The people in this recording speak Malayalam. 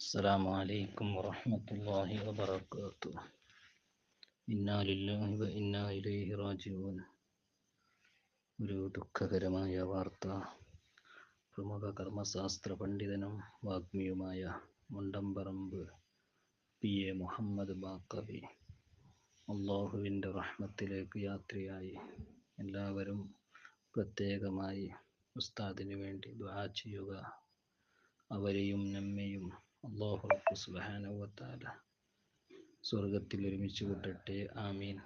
السلام عليكم ورحمة الله وبركاته إنا لله وإنا إليه راجعون ഒരു ദുഃഖകരമായ വാർത്ത പ്രമുഖ കർമ്മശാസ്ത്ര പണ്ഡിതനും വാഗ്മിയുമായ മുണ്ടംപറമ്പ് പി എ മുഹമ്മദ് ബാക്കവി അള്ളാഹുവിൻ്റെ റഹ്മത്തിലേക്ക് യാത്രയായി എല്ലാവരും പ്രത്യേകമായി ഉസ്താദിന് വേണ്ടി ദുആ ചെയ്യുക അവരെയും നമ്മെയും അള്ളാഹു തആല. സ്വർഗത്തിൽ ഒരുമിച്ച് കൂട്ടട്ടെ. ആമീൻ.